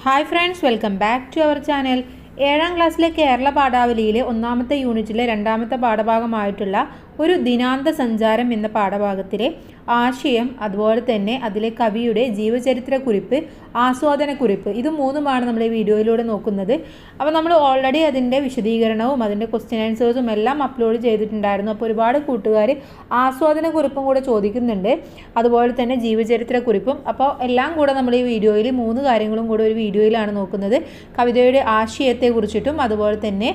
Hi friends welcome back to our channel ഏഴാം ക്ലാസ്സിലെ കേരള പാഠാവലിയിലെ ഒന്നാമത്തെ യൂണിറ്റിലെ രണ്ടാമത്തെ പാഠഭാഗമായിട്ടുള്ള ഒരു ദിനാന്ത സഞ്ചാരം എന്ന പാഠഭാഗത്തിലെ ആശയം അതുപോലെ തന്നെ അതിലെ കവിയുടെ ജീവചരിത്ര കുറിപ്പ് ആസ്വാദന കുറിപ്പ് ഇത് മൂന്നുമാണ് നമ്മൾ ഈ വീഡിയോയിലൂടെ നോക്കുന്നത്. അപ്പോൾ നമ്മൾ ഓൾറെഡി അതിന്റെ വിശദീകരണവും അതിന്റെ ക്വസ്റ്റ്യൻ ആൻസേഴ്സും എല്ലാം അപ്ലോഡ് ചെയ്തിട്ടുണ്ടായിരുന്നു. അപ്പോൾ ഒരുപാട് കൂട്ടുകാർ ആസ്വാദന കുറിപ്പും കൂടെ ചോദിക്കുന്നുണ്ട്. അതുപോലെ തന്നെ ജീവചരിത്ര കുറിപ്പും അപ്പോൾ എല്ലാം കൂടെ നമ്മൾ ഈ വീഡിയോയിൽ മൂന്ന് കാര്യങ്ങളും കൂടെ ഒരു വീഡിയോയിലാണ് നോക്കുന്നത്. കവിതയുടെ ആശയത്തെക്കുറിച്ചിട്ടും അതുപോലെ തന്നെ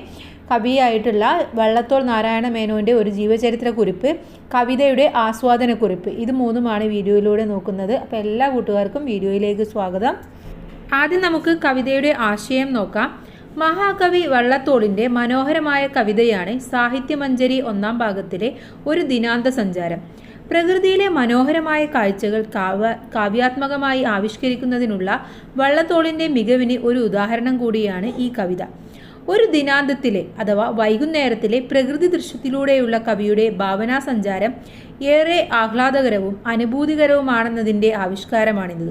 കവിയായിട്ടുള്ള വള്ളത്തോൾ നാരായണ മേനോന്റെ ഒരു ജീവചരിത്ര കുറിപ്പ് കവിതയുടെ ആസ്വാദന കുറിപ്പ് ഇത് മൂന്നുമാണ് വീഡിയോയിലൂടെ നോക്കുന്നത്. അപ്പോൾ എല്ലാ കൂട്ടുകാർക്കും വീഡിയോയിലേക്ക് സ്വാഗതം. ആദ്യം നമുക്ക് കവിതയുടെ ആശയം നോക്കാം. മഹാകവി വള്ളത്തോളിന്റെ മനോഹരമായ കവിതയാണ് സാഹിത്യമഞ്ജരി ഒന്നാം ഭാഗത്തിലെ ഒരു ദിനാന്ത സഞ്ചാരം. പ്രകൃതിയിലെ മനോഹരമായ കാഴ്ചകൾ കാവ്യ കാവ്യാത്മകമായി ആവിഷ്കരിക്കുന്നതിനുള്ള വള്ളത്തോളിന്റെ മികവിന് ഒരു ഉദാഹരണം കൂടിയാണ് ഈ കവിത. ഒരു ദിനാന്തത്തിലെ അഥവാ വൈകുന്നേരത്തിലെ പ്രകൃതി ദൃശ്യത്തിലൂടെയുള്ള കവിയുടെ ഭാവനാ സഞ്ചാരം ഏറെ ആഹ്ലാദകരവും അനുഭൂതികരവുമാണെന്നതിന്റെ ആവിഷ്കാരമാണിത്.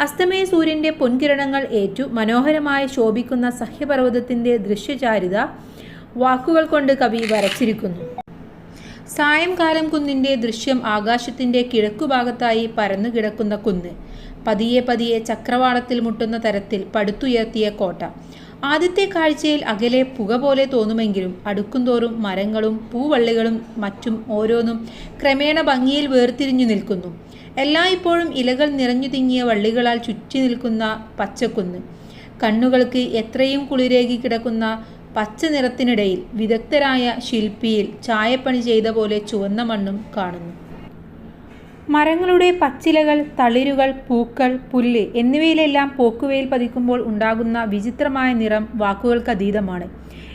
അസ്തമയ സൂര്യന്റെ പൊൻകിരണങ്ങൾ ഏറ്റു മനോഹരമായി ശോഭിക്കുന്ന സഹ്യപർവതത്തിന്റെ ദൃശ്യചാരിത വാക്കുകൾ കൊണ്ട് കവി വരച്ചിരിക്കുന്നു. സായംകാലം കുന്നിന്റെ ദൃശ്യം ആകാശത്തിന്റെ കിഴക്കുഭാഗത്തായി പരന്നു കിടക്കുന്ന കുന്ന് പതിയെ പതിയെ ചക്രവാളത്തിൽ മുട്ടുന്ന തരത്തിൽ പടുത്തുയർത്തിയ കോട്ട ആദ്യത്തെ കാഴ്ചയിൽ അകലെ പുക പോലെ തോന്നുമെങ്കിലും അടുക്കുംതോറും മരങ്ങളും പൂവള്ളികളും മറ്റും ഓരോന്നും ക്രമേണ ഭംഗിയിൽ വേർതിരിഞ്ഞു നിൽക്കുന്നു. എല്ലായ്പ്പോഴും ഇലകൾ നിറഞ്ഞു തിങ്ങിയ വള്ളികളാൽ ചുറ്റി നിൽക്കുന്ന പച്ചക്കുന്ന്. കണ്ണുകൾക്ക് എത്രയും കുളിരേകി കിടക്കുന്ന പച്ച നിറത്തിനിടയിൽ വിദഗ്ധരായ ശില്പിയിൽ ചായപ്പണി ചെയ്ത പോലെ ചുവന്ന മണ്ണും കാണുന്നു. മരങ്ങളുടെ പച്ചിലകൾ തളിരുകൾ പൂക്കൾ പുല്ല് എന്നിവയിലെല്ലാം പോക്കുവെയിൽ പതിക്കുമ്പോൾ ഉണ്ടാകുന്ന വിചിത്രമായ നിറം വാക്കുകൾക്കതീതമാണ്.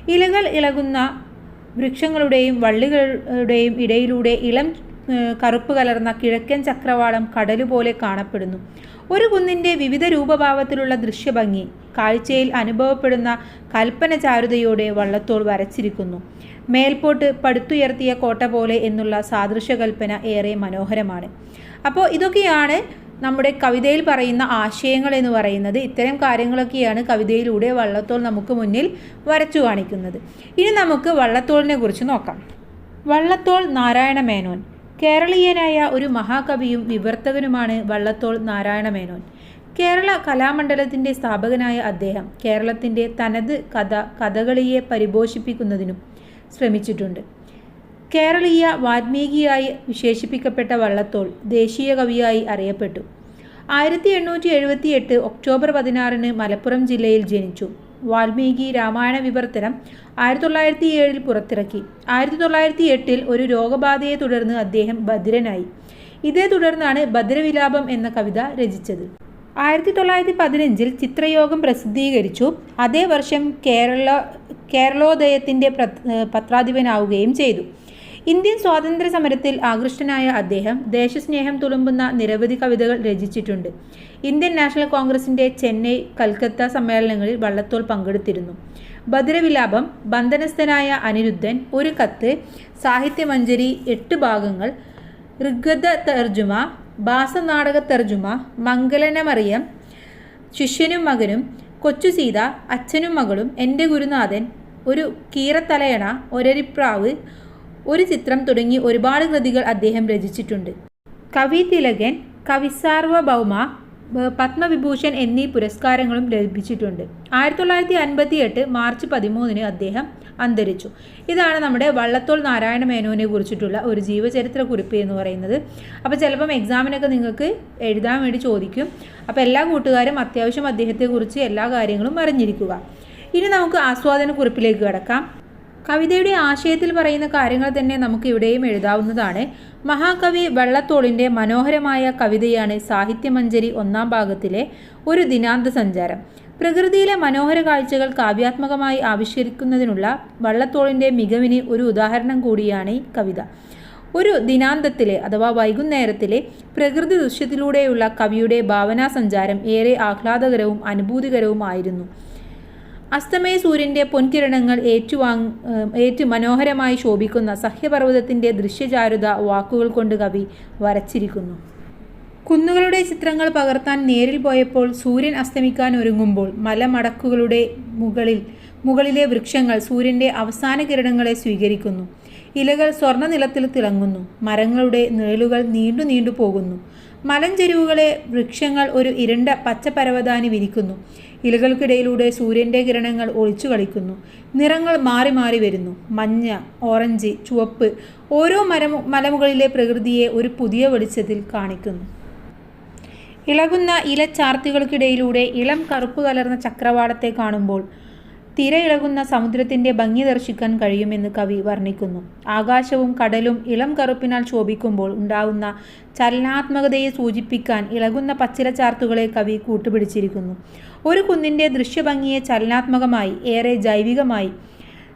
ഇലകൾ ഇളകുന്ന വൃക്ഷങ്ങളുടെയും വള്ളികളുടെയും ഇടയിലൂടെ ഇളം കറുപ്പ് കലർന്ന കിഴക്കൻ ചക്രവാളം കടലുപോലെ കാണപ്പെടുന്നു. ഒരു കുന്നിന്റെ വിവിധ രൂപഭാവത്തിലുള്ള ദൃശ്യഭംഗി കാഴ്ചയിൽ അനുഭവപ്പെടുന്ന കൽപ്പന ചാരുതയോടെ വള്ളത്തോൾ വരച്ചിരിക്കുന്നു. മേൽപോട്ട് പടുത്തുയർത്തിയ കോട്ട പോലെ എന്നുള്ള സാദൃശ്യകൽപ്പന ഏറെ മനോഹരമാണ്. അപ്പോൾ ഇതൊക്കെയാണ് നമ്മുടെ കവിതയിൽ പറയുന്ന ആശയങ്ങൾ എന്ന് പറയുന്നത്. ഇത്തരം കാര്യങ്ങളൊക്കെയാണ് കവിതയിലൂടെ വള്ളത്തോൾ നമുക്ക് മുന്നിൽ വരച്ചു കാണിക്കുന്നത്. ഇനി നമുക്ക് വള്ളത്തോളിനെ കുറിച്ച് നോക്കാം. വള്ളത്തോൾ നാരായണ മേനോൻ കേരളീയനായ ഒരു മഹാകവിയും വിവർത്തകനുമാണ് വള്ളത്തോൾ നാരായണമേനോൻ കേരള കലാമണ്ഡലത്തിന്റെ സ്ഥാപകനായ അദ്ദേഹം കേരളത്തിന്റെ തനത് കഥ കഥകളിയെ പരിപോഷിപ്പിക്കുന്നതിനും ശ്രമിച്ചിട്ടുണ്ട്. കേരളീയ വാത്മീകിയായി വിശേഷിപ്പിക്കപ്പെട്ട വള്ളത്തോൾ ദേശീയ കവിയായി അറിയപ്പെട്ടു. ആയിരത്തി എണ്ണൂറ്റി എഴുപത്തി എട്ട് ഒക്ടോബർ പതിനാറിന് മലപ്പുറം ജില്ലയിൽ ജനിച്ചു. വാൽമീകി രാമായണ വിവർത്തനം ആയിരത്തി തൊള്ളായിരത്തി ഏഴിൽ പുറത്തിറക്കി. ആയിരത്തി തൊള്ളായിരത്തി എട്ടിൽ ഒരു രോഗബാധയെ തുടർന്ന് അദ്ദേഹം ഭദ്രനായി. ഇതേ തുടർന്നാണ് ഭദ്രവിലാപം എന്ന കവിത രചിച്ചത്. ആയിരത്തി തൊള്ളായിരത്തി പതിനഞ്ചിൽ ചിത്രയോഗം പ്രസിദ്ധീകരിച്ചു. അതേ വർഷം കേരള കേരളോദയത്തിന്റെ പത്രാധിപനാവുകയും ചെയ്തു. ഇന്ത്യൻ സ്വാതന്ത്ര്യ സമരത്തിൽ ആകൃഷ്ടനായ അദ്ദേഹം ദേശസ്നേഹം തുളുമ്പുന്ന നിരവധി കവിതകൾ രചിച്ചിട്ടുണ്ട്. ഇന്ത്യൻ നാഷണൽ കോൺഗ്രസിന്റെ ചെന്നൈ കൽക്കത്ത സമ്മേളനങ്ങളിൽ വള്ളത്തോൾ പങ്കെടുത്തിരുന്നു. ഭദ്രവിലാപം ബന്ധനസ്ഥനായ അനിരുദ്ധൻ ഒരു കത്ത് സാഹിത്യമഞ്ജരി എട്ട് ഭാഗങ്ങൾ ഋഗദ തർജുമ ഭാസനാടക തർജുമ മംഗലനമറിയം ശിഷ്യനും മകനും കൊച്ചു സീത അച്ഛനും മകളും എന്റെ ഗുരുനാഥൻ ഒരു കീറത്തലയണ ഒരരിപ്രാവ് ഒരു ചിത്രം തുടങ്ങി ഒരുപാട് കൃതികൾ അദ്ദേഹം രചിച്ചിട്ടുണ്ട്. കവി തിലകൻ കവിസാർവഭൗമ പത്മവിഭൂഷൺ എന്നീ പുരസ്കാരങ്ങളും ലഭിച്ചിട്ടുണ്ട്. ആയിരത്തി തൊള്ളായിരത്തി അൻപത്തി എട്ട് മാർച്ച് പതിമൂന്നിന് അദ്ദേഹം അന്തരിച്ചു. ഇതാണ് നമ്മുടെ വള്ളത്തോൾ നാരായണ മേനോനെ കുറിച്ചിട്ടുള്ള ഒരു ജീവചരിത്ര കുറിപ്പ് എന്ന് പറയുന്നത്. അപ്പോൾ ചിലപ്പം എക്സാമിനൊക്കെ നിങ്ങൾക്ക് എഴുതാൻ വേണ്ടി ചോദിക്കും. അപ്പോൾ എല്ലാ കൂട്ടുകാരും അത്യാവശ്യം അദ്ദേഹത്തെക്കുറിച്ച് എല്ലാ കാര്യങ്ങളും അറിഞ്ഞിരിക്കുക. ഇനി നമുക്ക് ആസ്വാദന കുറിപ്പിലേക്ക് കിടക്കാം. കവിതയുടെ ആശയത്തിൽ പറയുന്ന കാര്യങ്ങൾ തന്നെ നമുക്ക് ഇവിടെയും എഴുതാവുന്നതാണ്. മഹാകവി വള്ളത്തോളിന്റെ മനോഹരമായ കവിതയാണ് സാഹിത്യമഞ്ജരി ഒന്നാം ഭാഗത്തിലെ ഒരു ദിനാന്ത സഞ്ചാരം. പ്രകൃതിയിലെ മനോഹര കാഴ്ചകൾ കാവ്യാത്മകമായി ആവിഷ്കരിക്കുന്നതിനുള്ള വള്ളത്തോളിന്റെ മികവിന് ഒരു ഉദാഹരണം കൂടിയാണ് ഈ കവിത. ഒരു ദിനാന്തത്തിലെ അഥവാ വൈകുന്നേരത്തിലെ പ്രകൃതി ദൃശ്യത്തിലൂടെയുള്ള കവിയുടെ ഭാവനാ സഞ്ചാരം ഏറെ ആഹ്ലാദകരവും അനുഭൂതികരവുമായിരുന്നു. അസ്തമയ സൂര്യന്റെ പൊൻകിരണങ്ങൾ ഏറ്റുവാങ് ഏറ്റു മനോഹരമായി ശോഭിക്കുന്ന സഹ്യപർവതത്തിന്റെ ദൃശ്യചാരുത വാക്കുകൾ കൊണ്ട് കവി വരച്ചിരിക്കുന്നു. കുന്നുകളുടെ ചിത്രങ്ങൾ പകർത്താൻ നേരിൽ പോയപ്പോൾ സൂര്യൻ അസ്തമിക്കാൻ ഒരുങ്ങുമ്പോൾ മലമടക്കുകളുടെ മുകളിൽ മുകളിലെ വൃക്ഷങ്ങൾ സൂര്യന്റെ അവസാന കിരണങ്ങളെ സ്വീകരിക്കുന്നു. ഇലകൾ സ്വർണ നിലത്തിൽ തിളങ്ങുന്നു. മരങ്ങളുടെ നിഴലുകൾ നീണ്ടു നീണ്ടു പോകുന്നു. മലഞ്ചെരുവുകളെ വൃക്ഷങ്ങൾ ഒരു ഇരുണ്ട പച്ച പരവതാനി വിരിക്കുന്നു. ഇലകൾക്കിടയിലൂടെ സൂര്യന്റെ കിരണങ്ങൾ ഒളിച്ചു കളിക്കുന്നു. നിറങ്ങൾ മാറി മാറി വരുന്നു. മഞ്ഞ ഓറഞ്ച് ചുവപ്പ് ഓരോ മരമു മലമുകളിലെ പ്രകൃതിയെ ഒരു പുതിയ വെളിച്ചത്തിൽ കാണിക്കുന്നു. ഇളകുന്ന ഇലച്ചാർത്തുകൾക്കിടയിലൂടെ ഇളം കറുപ്പ് കലർന്ന ചക്രവാളത്തെ കാണുമ്പോൾ തിര സമുദ്രത്തിന്റെ ഭംഗി ദർശിക്കാൻ കഴിയുമെന്ന് കവി വർണിക്കുന്നു. ആകാശവും കടലും ഇളം കറുപ്പിനാൽ ശോഭിക്കുമ്പോൾ ഉണ്ടാവുന്ന ചലനാത്മകതയെ സൂചിപ്പിക്കാൻ ഇളകുന്ന പച്ചില ചാർത്തുകളെ കവി കൂട്ടുപിടിച്ചിരിക്കുന്നു. ഒരു കുന്നിന്റെ ദൃശ്യഭംഗിയെ ചലനാത്മകമായി ഏറെ ജൈവികമായി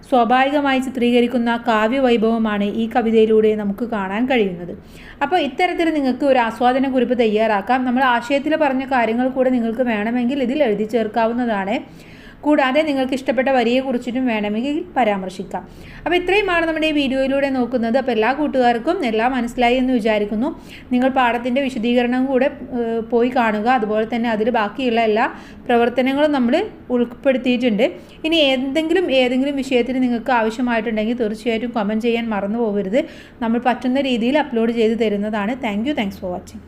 സ്വാഭാവികമായി ചിത്രീകരിക്കുന്ന കാവ്യവൈഭവമാണ് ഈ കവിതയിലൂടെ നമുക്ക് കാണാൻ കഴിയുന്നത്. അപ്പോൾ ഇത്തരത്തിൽ നിങ്ങൾക്ക് ഒരു ആസ്വാദന കുറിപ്പ് തയ്യാറാക്കാം. നമ്മൾ ആശയത്തിൽ പറഞ്ഞ കാര്യങ്ങൾ കൂടെ നിങ്ങൾക്ക് വേണമെങ്കിൽ ഇതിൽ എഴുതി ചേർക്കാവുന്നതാണ്. കൂടാതെ നിങ്ങൾക്ക് ഇഷ്ടപ്പെട്ട വരിയെക്കുറിച്ചിട്ടും വേണമെങ്കിൽ പരാമർശിക്കാം. അപ്പോൾ ഇത്രയുമാണ് നമ്മുടെ ഈ വീഡിയോയിലൂടെ നോക്കുന്നത്. അപ്പോൾ എല്ലാ കൂട്ടുകാർക്കും എല്ലാം മനസ്സിലായി എന്ന് വിചാരിക്കുന്നു. നിങ്ങൾ പാഠത്തിന്റെ വിശദീകരണം കൂടെ പോയി കാണുക. അതുപോലെ തന്നെ അതിൽ ബാക്കിയുള്ള എല്ലാ പ്രവർത്തനങ്ങളും നമ്മൾ ഉൾപ്പെടുത്തിയിട്ടുണ്ട്. ഇനി എന്തെങ്കിലും ഏതെങ്കിലും വിഷയത്തിന് നിങ്ങൾക്ക് ആവശ്യമായിട്ടുണ്ടെങ്കിൽ തീർച്ചയായിട്ടും കമന്റ് ചെയ്യാൻ മറന്നു പോകരുത്. നമ്മൾ പറ്റുന്ന രീതിയിൽ അപ്ലോഡ് ചെയ്ത് തരുന്നതാണ്. Thank you thanks for watching